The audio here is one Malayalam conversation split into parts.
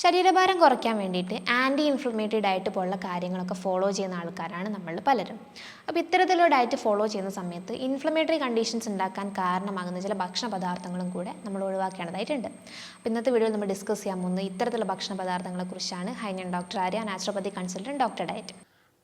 ശരീരഭാരം കുറയ്ക്കാൻ വേണ്ടിയിട്ട് ആന്റി ഇൻഫ്ലമേറ്ററി ഡയറ്റ് പോലുള്ള കാര്യങ്ങളൊക്കെ ഫോളോ ചെയ്യുന്ന ആൾക്കാരാണ് നമ്മൾ പലരും. അപ്പോൾ ഇത്തരത്തിലുള്ള ഡയറ്റ് ഫോളോ ചെയ്യുന്ന സമയത്ത് ഇൻഫ്ലമേറ്ററി കണ്ടീഷൻസ് ഉണ്ടാക്കാൻ കാരണമാകുന്ന ചില ഭക്ഷണ പദാർത്ഥങ്ങളും കൂടെ നമ്മൾ ഒഴിവാക്കേണ്ടതായിട്ടുണ്ട്. അപ്പോൾ ഇന്നത്തെ വീഡിയോയിൽ നമ്മൾ ഡിസ്കസ് ചെയ്യാൻ പോകുന്നത് ഇത്തരത്തിലുള്ള ഭക്ഷണ പദാർത്ഥങ്ങളെക്കുറിച്ചാണ് Hainan doctor Arya naturopathy consultant doctor diet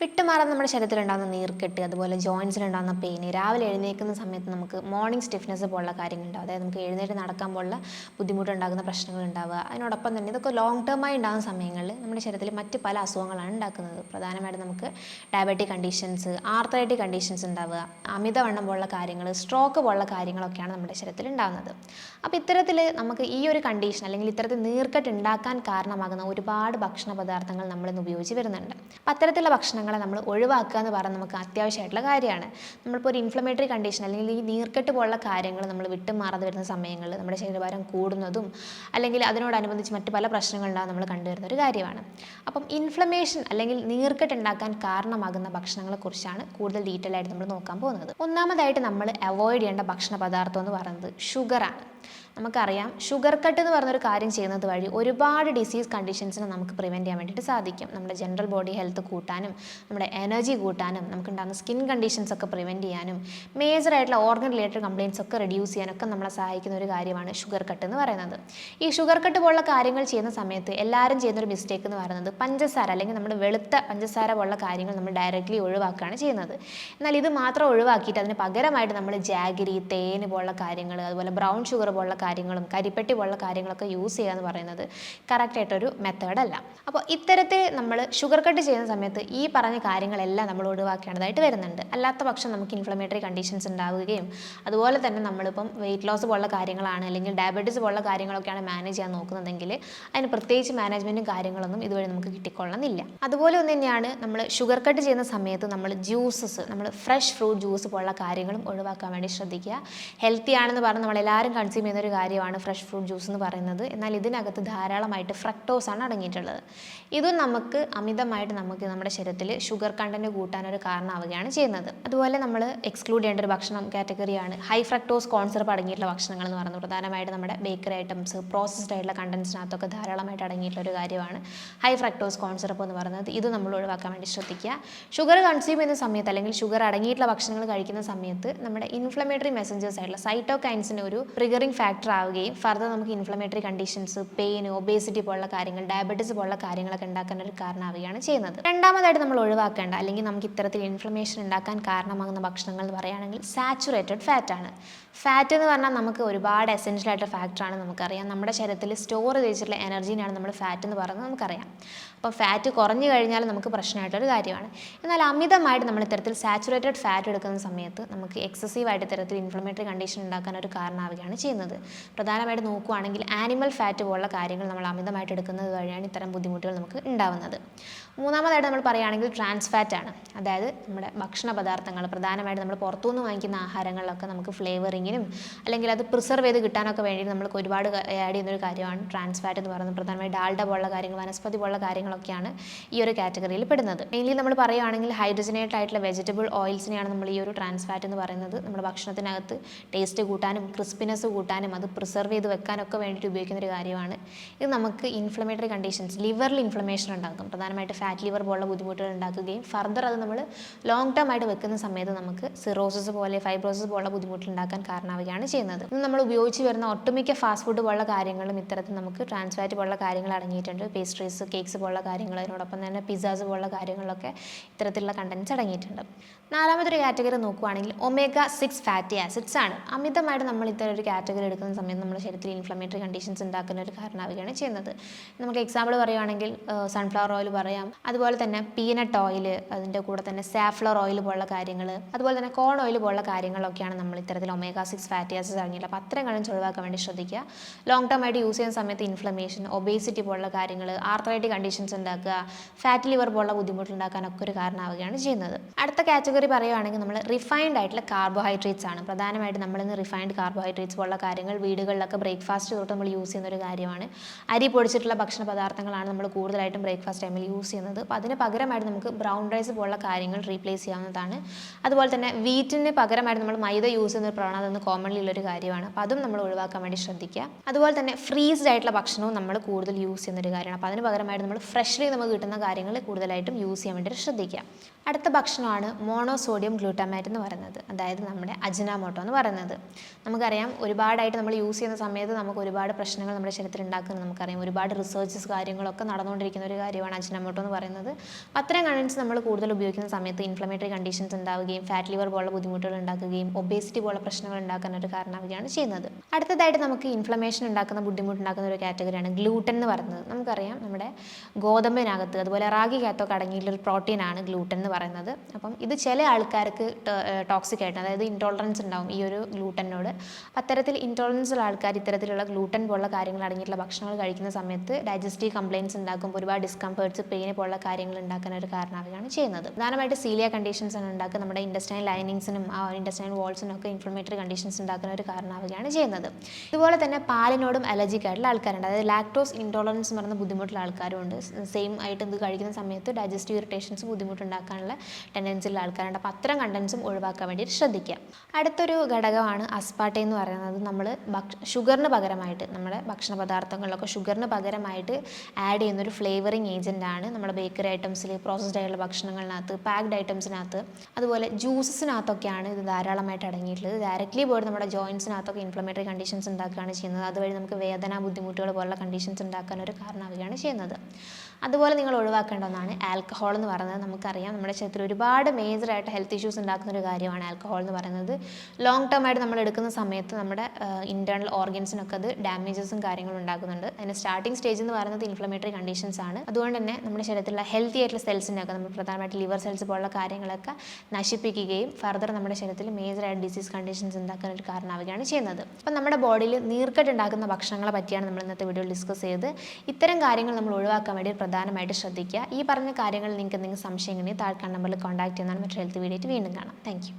വിട്ടുമാറാൻ നമ്മുടെ ശരീരത്തിലുണ്ടാകുന്ന നീർക്കെട്ട് അതുപോലെ ജോയിൻസിലുണ്ടാകുന്ന പെയിൻ രാവിലെ എഴുന്നേൽക്കുന്ന സമയത്ത് നമുക്ക് മോർണിംഗ് സ്റ്റിഫ്നെസ് പോലുള്ള കാര്യങ്ങളുണ്ടാവും. അതായത് നമുക്ക് എഴുന്നേറ്റ് നടക്കാൻ പോലുള്ള ബുദ്ധിമുട്ടുണ്ടാകുന്ന പ്രശ്നങ്ങൾ ഉണ്ടാവുക. അതിനോടൊപ്പം തന്നെ ഇതൊക്കെ ലോങ് ടേമായി ഉണ്ടാകുന്ന സമയങ്ങളിൽ നമ്മുടെ ശരീരത്തിൽ മറ്റ് പല അസുഖങ്ങളാണ് ഉണ്ടാക്കുന്നത്. പ്രധാനമായിട്ടും നമുക്ക് ഡയബറ്റിക് കണ്ടീഷൻസ് ആർത്തൈറ്റിക് കണ്ടീഷൻസ് ഉണ്ടാവുക അമിതവണ്ണം പോലുള്ള കാര്യങ്ങൾ സ്ട്രോക്ക് പോലുള്ള കാര്യങ്ങളൊക്കെയാണ് നമ്മുടെ ശരീരത്തിൽ ഉണ്ടാകുന്നത്. അപ്പോൾ ഇത്തരത്തിൽ നമുക്ക് ഈ ഒരു കണ്ടീഷൻ അല്ലെങ്കിൽ ഇത്തരത്തിൽ നീർക്കെട്ട് ഉണ്ടാക്കാൻ കാരണമാകുന്ന ഒരുപാട് ഭക്ഷണ പദാർത്ഥങ്ങൾ നമ്മളിന്ന് ഉപയോഗിച്ച് വരുന്നുണ്ട്. അപ്പോൾ അത്തരത്തിലുള്ള ഭക്ഷണങ്ങളെ നമ്മൾ ഒഴിവാക്കുക എന്ന് പറഞ്ഞാൽ നമുക്ക് അത്യാവശ്യമായിട്ടുള്ള കാര്യമാണ്. നമ്മളിപ്പോൾ ഒരു ഇൻഫ്ലമേറ്ററി കണ്ടീഷൻ അല്ലെങ്കിൽ ഈ നീർക്കെട്ട് പോലുള്ള കാര്യങ്ങൾ നമ്മൾ വിട്ടുമാറാതെ വരുന്ന സമയങ്ങളിൽ നമ്മുടെ ശരീരഭാരം കൂടുന്നതും അല്ലെങ്കിൽ അതിനോടനുബന്ധിച്ച് മറ്റ് പല പ്രശ്നങ്ങളുണ്ടാകും നമ്മൾ കണ്ടുവരുന്ന ഒരു കാര്യമാണ്. അപ്പം ഇൻഫ്ലമേഷൻ അല്ലെങ്കിൽ നീർക്കെട്ട് ഉണ്ടാക്കാൻ കാരണമാകുന്ന ഭക്ഷണങ്ങളെക്കുറിച്ചാണ് കൂടുതൽ ഡീറ്റെയിൽ ആയിട്ട് നമ്മൾ നോക്കാൻ പോകുന്നത്. ഒന്നാമതായിട്ട് നമ്മൾ അവോയ്ഡ് ചെയ്യേണ്ട ഭക്ഷണ പദാർത്ഥം എന്ന് പറയുന്നത് ഷുഗറാണ് നമുക്കറിയാം. ഷുഗർ കട്ട് എന്ന് പറഞ്ഞൊരു കാര്യം ചെയ്യുന്നത് വഴി ഒരുപാട് ഡിസീസ് കണ്ടീഷൻസിനെ നമുക്ക് പ്രിവെന്റ് ചെയ്യാൻ വേണ്ടിയിട്ട് സാധിക്കും. നമ്മുടെ ജനറൽ ബോഡി ഹെൽത്ത് കൂട്ടാനും നമ്മുടെ എനർജി കൂട്ടാനും നമുക്കുണ്ടാകുന്ന സ്കിൻ കണ്ടീഷൻസ് ഒക്കെ പ്രിവെന്റ് ചെയ്യാനും മേജർ ആയിട്ടുള്ള ഓർഗൻ റിലേറ്റഡ് കംപ്ലയിൻസ് ഒക്കെ റെഡ്യൂസ് ചെയ്യാനൊക്കെ നമ്മളെ സഹായിക്കുന്ന ഒരു കാര്യമാണ് ഷുഗർ കട്ട് എന്ന് പറയുന്നത്. ഈ ഷുഗർ കട്ട് പോലുള്ള കാര്യങ്ങൾ ചെയ്യുന്ന സമയത്ത് എല്ലാവരും ചെയ്യുന്ന ഒരു മിസ്റ്റേക്ക് എന്ന് പറയുന്നത് പഞ്ചസാര അല്ലെങ്കിൽ നമ്മുടെ വെളുത്ത പഞ്ചസാര പോലുള്ള കാര്യങ്ങൾ നമ്മൾ ഡയറക്റ്റ്ലി ഒഴിവാക്കുകയാണ് ചെയ്യുന്നത്. എന്നാൽ ഇത് മാത്രം ഒഴിവാക്കിയിട്ട് അതിന് പകരമായിട്ട് നമ്മൾ ജാഗരി തേന് പോലുള്ള കാര്യങ്ങൾ അതുപോലെ ബ്രൗൺ ഷുഗർ പോലുള്ള കാര്യങ്ങളും കരിപ്പെട്ടി പോലുള്ള കാര്യങ്ങളൊക്കെ യൂസ് ചെയ്യുക എന്ന് പറയുന്നത് കറക്റ്റായിട്ടൊരു മെത്തേഡല്ല അപ്പോൾ ഇത്തരത്തിൽ നമ്മൾ ഷുഗർ കട്ട് ചെയ്യുന്ന സമയത്ത് ഈ പറഞ്ഞ കാര്യങ്ങളെല്ലാം നമ്മൾ ഒഴിവാക്കേണ്ടതായിട്ട് വരുന്നുണ്ട്. അല്ലാത്ത പക്ഷം നമുക്ക് ഇൻഫ്ലമേറ്ററി കണ്ടീഷൻസ് ഉണ്ടാവുകയും അതുപോലെ തന്നെ നമ്മളിപ്പം വെയിറ്റ് ലോസ് പോലുള്ള കാര്യങ്ങളാണ് അല്ലെങ്കിൽ ഡയബറ്റീസ് പോലുള്ള കാര്യങ്ങളൊക്കെയാണ് മാനേജ് ചെയ്യാൻ നോക്കുന്നതെങ്കിൽ അതിന് പ്രത്യേകിച്ച് മാനേജ്മെന്റും കാര്യങ്ങളൊന്നും ഇതുവഴി നമുക്ക് കിട്ടിക്കൊള്ളണമെന്നില്ല. അതുപോലെ ഒന്ന് തന്നെയാണ് നമ്മൾ ഷുഗർ കട്ട് ചെയ്യുന്ന സമയത്ത് നമ്മൾ ജ്യൂസസ് നമ്മൾ ഫ്രഷ് ഫ്രൂട്ട് ജ്യൂസ് പോലുള്ള കാര്യങ്ങളും ഒഴിവാക്കാൻ വേണ്ടി ശ്രദ്ധിക്കുക. ഹെൽത്തി ആണെന്ന് പറഞ്ഞ് നമ്മളെല്ലാവരും കൺസ്യൂം ചെയ്യുന്ന ഒരു കാര്യമാണ് ഫ്രഷ് ഫ്രൂട്ട് ജ്യൂസ് എന്ന് പറയുന്നത്. എന്നാൽ ഇതിനകത്ത് ധാരാളമായിട്ട് ഫ്രക്ടോസാണ് അടങ്ങിയിട്ടുള്ളത്. ഇതും നമുക്ക് അമിതമായിട്ട് നമുക്ക് നമ്മുടെ ശരീരത്തിൽ ഷുഗർ കണ്ടന്റ് കൂട്ടാനൊരു കാരണമാവുകയാണ് ചെയ്യുന്നത്. അതുപോലെ നമ്മൾ എക്സ്ക്ലൂഡ് ചെയ്യേണ്ട ഒരു ഭക്ഷണം കാറ്റഗറിയാണ് ഹൈ ഫ്രക്ടോസ് കോൺസെർപ്പ് അടങ്ങിയിട്ടുള്ള ഭക്ഷണങ്ങൾ എന്ന് പറയുന്നത്. പ്രധാനമായിട്ട് നമ്മുടെ ബേക്കറി ഐറ്റംസ് പ്രോസസ്ഡ് ആയിട്ടുള്ള കണ്ടൻസിനകത്തൊക്കെ ധാരാളമായിട്ട് അടങ്ങിയിട്ടുള്ള ഒരു കാര്യമാണ് ഹൈ ഫ്രക്ടോസ് കോൺസെർപ്പ് എന്ന് പറയുന്നത്. ഇത് നമ്മൾ ഒഴിവാക്കാൻ വേണ്ടി ശ്രദ്ധിക്കുക. ഷുഗർ കൺസ്യൂം ചെയ്യുന്ന സമയത്ത് അല്ലെങ്കിൽ ഷുഗർ അടങ്ങിയിട്ടുള്ള ഭക്ഷണങ്ങൾ കഴിക്കുന്ന സമയത്ത് നമ്മുടെ ഇൻഫ്ലമേറ്ററി മെസ്സഞ്ചേഴ്സ് ആയിട്ടുള്ള സൈറ്റോകൈൻസിന് ഒരു ട്രിഗറിംഗ് ഫാക്ടർ ആവുകയും ഫർദർ നമുക്ക് ഇൻഫ്ലമേറ്ററി കണ്ടീഷൻസ് പെയിൻ ഒബേസിറ്റി പോലുള്ള കാര്യങ്ങൾ ഡയബറ്റീസ് പോലുള്ള കാര്യങ്ങളൊക്കെ ഉണ്ടാക്കാൻ ഒരു കാരണമാവുകയാണ് ചെയ്യുന്നത്. രണ്ടാമതായിട്ട് നമ്മൾ ഒഴിവാക്കേണ്ട അല്ലെങ്കിൽ നമുക്ക് ഇത്തരത്തിൽ ഇൻഫ്ലമേഷൻ ഉണ്ടാക്കാൻ കാരണമാകുന്ന ഭക്ഷണങ്ങൾ എന്ന് പറയുകയാണെങ്കിൽ സാച്ചുറേറ്റഡ് ഫാറ്റ് ആണ്. ഫാറ്റ് എന്ന് പറഞ്ഞാൽ നമുക്ക് ഒരുപാട് എസെൻഷ്യൽ ആയിട്ടുള്ള ഫാക്ടറാണ് നമുക്കറിയാം. നമ്മുടെ ശരീരത്തിൽ സ്റ്റോർ ചെയ്തിട്ടുള്ള എനർജീനാണ് നമ്മൾ ഫാറ്റ് എന്ന് പറയുന്നത് നമുക്കറിയാം. അപ്പോൾ ഫാറ്റ് കുറഞ്ഞു കഴിഞ്ഞാൽ നമുക്ക് പ്രശ്നമായിട്ടൊരു കാര്യമാണ്. എന്നാൽ അമിതമായിട്ട് നമ്മൾ ഇത്തരത്തിൽ സാച്ചുറേറ്റഡ് ഫാറ്റ് എടുക്കുന്ന സമയത്ത് നമുക്ക് എക്സസീവായിട്ട് ഇത്തരത്തിൽ ഇൻഫ്ലമേറ്ററി കണ്ടീഷൻ ഉണ്ടാക്കാൻ ഒരു കാരണമാവുകയാണ് ചെയ്യുന്നത്. പ്രധാനമായിട്ട് നോക്കുകയാണെങ്കിൽ ആനിമൽ ഫാറ്റ് പോലുള്ള കാര്യങ്ങൾ നമ്മൾ അമിതമായിട്ട് എടുക്കുന്നത് വഴിയാണ് ഇത്തരം ബുദ്ധിമുട്ടുകൾ നമുക്ക് ഉണ്ടാവുന്നത്. മൂന്നാമതായിട്ട് നമ്മൾ പറയുകയാണെങ്കിൽ ട്രാൻസ് ഫാറ്റ് ആണ്. അതായത് നമ്മുടെ ഭക്ഷണ പദാർത്ഥങ്ങൾ പ്രധാനമായിട്ട് നമ്മൾ പുറത്തുനിന്ന് വാങ്ങിക്കുന്ന ആഹാരങ്ങളിലൊക്കെ നമുക്ക് ഫ്ലേവറിങ്ങിനും അല്ലെങ്കിൽ അത് പ്രിസർവ് ചെയ്ത് കിട്ടാനൊക്കെ വേണ്ടി നമ്മൾക്ക് ഒരുപാട് ആഡ് ചെയ്യുന്ന ഒരു കാര്യമാണ് ട്രാൻസ് ഫാറ്റ് എന്ന് പറയുന്നത്. പ്രധാനമായും ഡാൽഡ പോലുള്ള കാര്യങ്ങൾ വനസ്പതി പോലുള്ള കാര്യങ്ങളൊക്കെയാണ് ഈ ഒരു കാറ്റഗറിയിൽ പെടുന്നത്. മെയിൻലി നമ്മൾ പറയുകയാണെങ്കിൽ ഹൈഡ്രജനേറ്റ് ആയിട്ടുള്ള വെജിറ്റബിൾ ഓയിൽസിനെയാണ് നമ്മൾ ഈ ഒരു ട്രാൻസ് ഫാറ്റ് എന്ന് പറയുന്നത്. നമ്മുടെ ഭക്ഷണത്തിനകത്ത് ടേസ്റ്റ് കൂട്ടാനും ക്രിസ്പിനെസ് കൂട്ടാനും അത് പ്രിസർവ് ചെയ്ത് വെക്കാനൊക്കെ വേണ്ടിയിട്ട് ഉപയോഗിക്കുന്ന ഒരു കാര്യമാണ്. ഇത് നമുക്ക് ഇൻഫ്ലമേറ്ററി കണ്ടീഷൻസ് ലിവറിൽ ഇൻഫ്ലമേഷൻ ഉണ്ടാക്കും. പ്രധാനമായിട്ട് ഫാറ്റ് ലിവർ പോലുള്ള ബുദ്ധിമുട്ടുകൾ ഉണ്ടാക്കുകയും ഫർദർ അത് നമ്മൾ ലോങ് ടേം ആയിട്ട് വെക്കുന്ന സമയത്ത് നമുക്ക് സിറോസിസ് പോലെ ഫൈബ്രോസിസ് പോലുള്ള ബുദ്ധിമുട്ടുകൾ ഉണ്ടാക്കാൻ കാരണമാവുകയാണ് ചെയ്യുന്നത്. നമ്മൾ ഉപയോഗിച്ച് വരുന്ന ഒട്ടുമിക്ക ഫാസ്റ്റ് ഫുഡ് പോലുള്ള കാര്യങ്ങളും ഇത്തരത്തിൽ നമുക്ക് ട്രാൻസ്ഫാറ്റ് പോലുള്ള കാര്യങ്ങൾ അടങ്ങിയിട്ടുണ്ട്. പേസ്ട്രീസ് കേക്ക്സ് പോലുള്ള കാര്യങ്ങൾ അതിനോടൊപ്പം തന്നെ പിസ്സാസ് പോലുള്ള കാര്യങ്ങളൊക്കെ ഇത്തരത്തിലുള്ള കണ്ടൻസ് അടങ്ങിയിട്ടുണ്ട്. നാലാമതൊരു കാറ്റഗറി നോക്കുകയാണെങ്കിൽ ഒമേഗ സിക്സ് ഫാറ്റി ആസിഡ്സ് ആണ്. അമിതമായിട്ട് നമ്മൾ ഇത്തരം ഒരു കാറ്റഗറി എടുക്കുന്ന സമയത്ത് നമ്മുടെ ശരീരത്തിൽ ഇൻഫ്ലമേറ്ററി കണ്ടീഷൻസ് ഉണ്ടാക്കുന്ന ഒരു കാരണമാവുകയാണ് ചെയ്യുന്നത്. നമുക്ക് എക്സാമ്പിൾ പറയുകയാണെങ്കിൽ സൺഫ്ലവർ ഓയിൽ പറയാം അതുപോലെ തന്നെ പീനട്ട് ഓയിൽ അതിന്റെ കൂടെ തന്നെ സാഫ്ലർ ഓയിൽ പോലുള്ള കാര്യങ്ങൾ അതുപോലെ തന്നെ കോൺ ഓയിൽ പോലുള്ള കാര്യങ്ങളൊക്കെയാണ് നമ്മൾ ഇത്തരത്തിൽ ഒമേഗ സിക്സ് ഫാറ്റി ആസിഡ്സ് അടങ്ങിയുള്ള അപ്പോൾ അത്രയും കാര്യം വേണ്ടി ശ്രദ്ധിക്കുക. ലോങ് ടേം ആയിട്ട് യൂസ് ചെയ്യുന്ന സമയത്ത് ഇൻഫ്ലമേഷൻ ഒബേസിറ്റി പോലുള്ള കാര്യങ്ങൾ ആർത്രൈറ്റിക് കണ്ടീഷൻസ് ഉണ്ടാക്കുക ഫാറ്റ് ലിവർ പോലുള്ള ബുദ്ധിമുട്ടുണ്ടാക്കാനൊക്കെ ഒരു കാരണമാവുകയാണ് ചെയ്യുന്നത്. അടുത്ത കാറ്റഗറി പറയുകയാണെങ്കിൽ നമ്മൾ റിഫൈൻഡ് ആയിട്ടുള്ള കാർബോഹൈഡ്രേറ്റ്സ് ആണ്. പ്രധാനമായിട്ട് നമ്മളിന്ന് റിഫൈൻഡ് കാർബോഹൈഡ്രേറ്റ്സ് പോലുള്ള കാര്യങ്ങൾ വീടുകളിലൊക്കെ ബ്രേക്ക്ഫാസ്റ്റ് തൊട്ട് നമ്മൾ യൂസ് ചെയ്യുന്ന ഒരു കാര്യമാണ്. അരി പൊടിച്ചിട്ടുള്ള ഭക്ഷണ പദാർത്ഥങ്ങളാണ് നമ്മൾ കൂടുതലായിട്ടും ബ്രേക്ക്ഫാസ്റ്റ് ടൈമിൽ യൂസ് ചെയ്യുന്നത്. അപ്പോൾ അതിന് പകരമായിട്ട് നമുക്ക് ബ്രൗൺ റൈസ് പോലുള്ള കാര്യങ്ങൾ റീപ്ലേസ് ചെയ്യാവുന്നതാണ്. അതുപോലെ തന്നെ വീറ്റിന് പകരമായിട്ട് നമ്മൾ മൈദ യൂസ് ചെയ്യുന്ന ഒരു പ്രവണത ഇന്ന് കോമൺലി ഉള്ളൊരു കാര്യമാണ്. അപ്പോൾ അതും നമ്മൾ ഒഴിവാക്കാൻ വേണ്ടി ശ്രദ്ധിക്കുക. അതുപോലെ തന്നെ ഫ്രീസ്ഡ് ആയിട്ടുള്ള ഭക്ഷണവും നമ്മൾ കൂടുതൽ യൂസ് ചെയ്യുന്ന ഒരു കാര്യമാണ്. അപ്പോൾ അതിന് പകരമായിട്ട് നമ്മൾ ഫ്രഷ്ലി നമുക്ക് കിട്ടുന്ന കാര്യങ്ങൾ കൂടുതലായിട്ടും യൂസ് ചെയ്യാൻ വേണ്ടി ശ്രദ്ധിക്കുക. അടുത്ത ഭക്ഷണമാണ് മോണോസോഡിയം ഗ്ലൂട്ടാമേറ്റ് എന്ന് പറയുന്നത്. അതായത് നമ്മുടെ അജിനാമോട്ടോ എന്ന് പറയുന്നത്. നമുക്കറിയാം ഒരുപാടായിട്ട് നമ്മൾ യൂസ് ചെയ്യുന്ന സമയത്ത് നമുക്ക് ഒരുപാട് പ്രശ്നങ്ങൾ നമ്മുടെ ശരീരത്തിൽ ഉണ്ടാക്കുന്നത് നമുക്കറിയാം ഒരുപാട് റിസർച്ചസ് കാര്യങ്ങളൊക്കെ നടന്നുകൊണ്ടിരിക്കുന്ന ഒരു കാര്യമാണ് അജിനാമോട്ടോ പറയുന്നത്. അത്തരം കണ്ടൻസ് നമ്മൾ കൂടുതൽ ഉപയോഗിക്കുന്ന സമയത്ത് ഇൻഫ്ലമേറ്ററി കണ്ടീഷൻസ് ഉണ്ടാവുകയും ഫാറ്റ് ലിവർ പോലുള്ള ബുദ്ധിമുട്ടുകൾ ഉണ്ടാക്കുകയും ഒബേസിറ്റി പോലുള്ള പ്രശ്നങ്ങൾ ഉണ്ടാക്കാൻ ഒരു കാരണമാവുകയാണ് ചെയ്യുന്നത്. അടുത്തതായിട്ട് നമുക്ക് ഇൻഫ്ലമേഷൻ ഉണ്ടാക്കുന്ന ബുദ്ധിമുട്ടുണ്ടാക്കുന്ന ഒരു കാറ്റഗറിയാണ് ഗ്ലൂട്ടൻ എന്ന് പറയുന്നത്. നമുക്കറിയാം നമ്മുടെ ഗോതമ്പിനകത്ത് അതുപോലെ റാഗി റാഗിക്കകത്തൊക്കെ അടങ്ങിയിട്ടുള്ള ഒരു പ്രോട്ടീനാണ് ഗ്ലൂട്ടൻ എന്ന് പറയുന്നത്. അപ്പം ഇത് ചില ആൾക്കാർക്ക് ടോക്സിക് ആയിട്ട് അതായത് ഇൻടോളറൻസ് ഉണ്ടാവും ഈ ഒരു ഗ്ലൂട്ടനോട് അത്തരത്തിൽ ഇൻടോളറൻസ് ഉള്ള ആൾക്കാർ ഇത്തരത്തിലുള്ള ഗ്ലൂട്ടൻ പോലുള്ള കാര്യങ്ങൾ അടങ്ങിയിട്ടുള്ള ഭക്ഷണങ്ങൾ കഴിക്കുന്ന സമയത്ത് ഡൈജസ്റ്റീവ് കംപ്ലയിൻസ് ഉണ്ടാക്കുമ്പോൾ ഒരുപാട് ഡിസ്കംഫേർട്സ് പെയിന് പോലുള്ള കാര്യങ്ങൾ ഉണ്ടാക്കാൻ ഒരു കാരണമാവുകയാണ് ചെയ്യുന്നത്. പ്രധാനമായിട്ട് സീലിയ കണ്ടീഷൻസ് ആണ് ഉണ്ടാക്കുക. നമ്മുടെ ഇൻഡസ്റ്റൈൻ ലൈനിങ്സിനും ആ ഇൻഡസ്റ്റൈൻ വാൾസിനും ഒക്കെ ഇൻഫ്ലമേറ്ററി കണ്ടീഷൻസ് ഉണ്ടാക്കുന്ന ഒരു കാരണമാവുകയാണ് ചെയ്യുന്നത്. ഇതുപോലെ തന്നെ പാലിനോടും അലർജിക് ആയിട്ടുള്ള ആൾക്കാരുണ്ട്. അതായത് ലാക്ടോസ് ഇൻടോളറൻസ് പറയുന്ന ബുദ്ധിമുട്ടുള്ള ആൾക്കാരുണ്ട് സെയിം ആയിട്ട് ഇത് കഴിക്കുന്ന സമയത്ത് ഡൈജസ്റ്റീവ് ഇറിറ്റേഷൻസ് ബുദ്ധിമുട്ടുണ്ടാക്കാനുള്ള ടെൻഡൻസി ഉള്ള ആൾക്കാരുണ്ട്. അപ്പോൾ അത്തരം കണ്ടൻസും ഒഴിവാക്കാൻ വേണ്ടിയിട്ട് ശ്രദ്ധിക്കുക. അടുത്തൊരു ഘടകമാണ് അസ്പാട്ടെ എന്ന് പറയുന്നത്. നമ്മൾ ഷുഗറിന് പകരമായിട്ട് നമ്മുടെ ഭക്ഷണ പദാർത്ഥങ്ങളിലൊക്കെ ഷുഗറിന് പകരമായിട്ട് ആഡ് ചെയ്യുന്ന ഒരു ഫ്ലേവറിങ് ഏജന്റ് ആണ് ബേക്കറി ഐറ്റംസിൽ പ്രോസസ്ഡ് ആയിട്ടുള്ള ഭക്ഷണങ്ങളിനകത്ത് പാക്ഡ് ഐറ്റംസിനകത്ത് അതുപോലെ ജ്യൂസസിനകത്തൊക്കെയാണ് ഇത് ധാരാളമായിട്ട് അടങ്ങിയിട്ടുള്ളത്. ഡയറക്റ്റ്ലി പോയിട്ട് നമ്മുടെ ജോയിൻസിനകത്തൊക്കെ ഇൻഫ്ലമേറ്ററി കണ്ടീഷൻസ് ഉണ്ടാക്കുകയാണ് ചെയ്യുന്നത്. അതുവഴി നമുക്ക് വേദന ബുദ്ധിമുട്ടുകൾ പോലുള്ള കണ്ടീഷൻസ് ഉണ്ടാക്കാൻ ഒരു കാരണമാവുകയാണ് ചെയ്യുന്നത്. അതുപോലെ നിങ്ങൾ ഒഴിവാക്കേണ്ട ഒന്നാണ് ആൽക്കഹോൾ എന്ന് പറയുന്നത്. നമുക്കറിയാം നമ്മുടെ ശരീരത്തിൽ ഒരുപാട് മേജറായിട്ട് ഹെൽത്ത് ഇഷ്യൂസ് ഉണ്ടാക്കുന്ന ഒരു കാര്യമാണ് ആൽക്കഹോൾ എന്ന് പറയുന്നത്. ലോങ് ടേം ആയിട്ട് നമ്മൾ എടുക്കുന്ന സമയത്ത് നമ്മുടെ ഇന്റേർണൽ ഓർഗൻസിനൊക്കെ അത് ഡാമേജസും കാര്യങ്ങളും ഉണ്ടാക്കുന്നുണ്ട്. അതിന് സ്റ്റാർട്ടിംഗ് സ്റ്റേജ് എന്ന് പറയുന്നത് ഇൻഫ്ലമേറ്ററി കണ്ടീഷൻസ് ആണ്. അതുകൊണ്ട് തന്നെ നമ്മുടെ ശരീരത്തിലുള്ള ഹെൽത്തി ആയിട്ടുള്ള സെൽസിനൊക്കെ നമ്മൾ പ്രധാനമായിട്ട് ലിവർ സെൽസ് പോലുള്ള കാര്യങ്ങളൊക്കെ നശിപ്പിക്കുകയും ഫർദർ നമ്മുടെ ശരീരത്തിൽ മേജറായിട്ട് ഡിസീസ് കണ്ടീഷൻസ് ഉണ്ടാക്കാൻ ഒരു കാരണമാവുകയാണ് ചെയ്യുന്നത്. അപ്പം നമ്മുടെ ബോഡിയിൽ നീർക്കെട്ട് ഉണ്ടാക്കുന്ന ഭക്ഷണങ്ങളെ പറ്റിയാണ് നമ്മൾ ഇന്നത്തെ വീഡിയോയിൽ ഡിസ്കസ് ചെയ്ത് ഇത്തരം കാര്യങ്ങൾ നമ്മൾ ഒഴിവാക്കാൻ വേണ്ടി പ്രധാനമായിട്ട് ശ്രദ്ധിക്കുക. ഈ പറഞ്ഞ കാര്യങ്ങൾ നിങ്ങൾക്ക് എന്തെങ്കിലും സംശയം താഴെ നമ്പറിൽ കോൺടാക്ട് ചെയ്യുന്നതാണ്. മറ്റൊരു ഹെൽത്ത് വീഡിയോ വീണ്ടും കാണാം. താങ്ക്